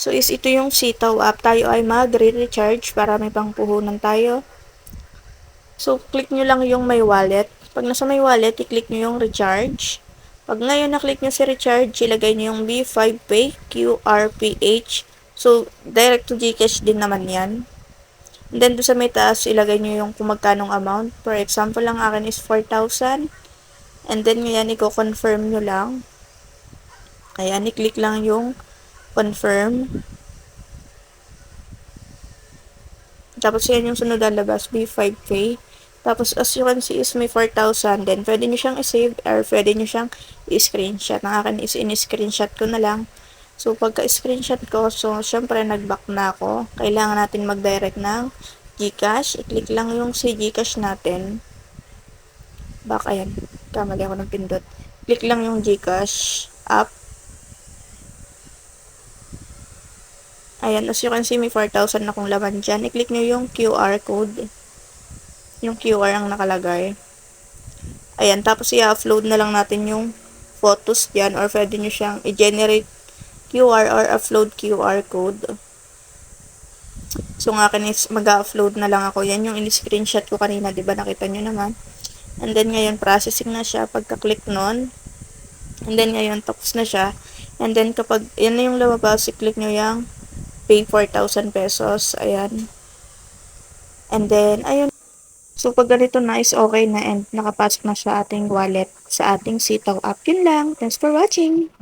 So is ito yung sitaw app. Tayo ay mag-recharge para may pangpuhunan tayo. So click nyo lang yung may wallet. Pag nasa may wallet, i-click nyo yung recharge. Pag ngayon na-click nyo si recharge, ilagay nyo yung B5 Pay QRPH. So direct to Gcash din naman yan. And then, doon sa may taas, ilagay nyo yung kung magkanong amount. For example, lang akin is 4,000. And then, ngayon, i-confirm nyo lang. Ayan, i-click lang yung confirm. Tapos, yan yung sunod lalabas, B5K. Tapos, as you can see, is may 4,000. Then, pwede nyo siyang i-save or pwede nyo siyang i-screenshot. Ang akin is in-screenshot ko na lang. So, pagka-screenshot ko, so, syempre, nag-back na ako. Kailangan natin mag-direct ng Gcash. I-click lang yung si Gcash natin. Back, ayan. Kamali ako ng pindot. Click lang yung Gcash app. Ayan, as you can see, may 4,000 na kong laman dyan. I-click nyo yung QR code. Yung QR ang nakalagay. Ayan, tapos i-upload na lang natin yung photos dyan or pwede nyo siyang i-generate QR or upload QR code. So, nga akin is mag-upload na lang ako. Yan yung in-screenshot ko kanina, di ba? Nakita nyo naman. And then, ngayon, processing na siya pagka-click nun. And then, ngayon, tapos na siya. And then, kapag, yan na yung lumabas, i-click nyo yung pay 4,000 pesos. Ayan. And then, ayun. So, pag ganito na is okay na and nakapasok na sa ating wallet, sa ating Sitaw app. Yun lang. Thanks for watching!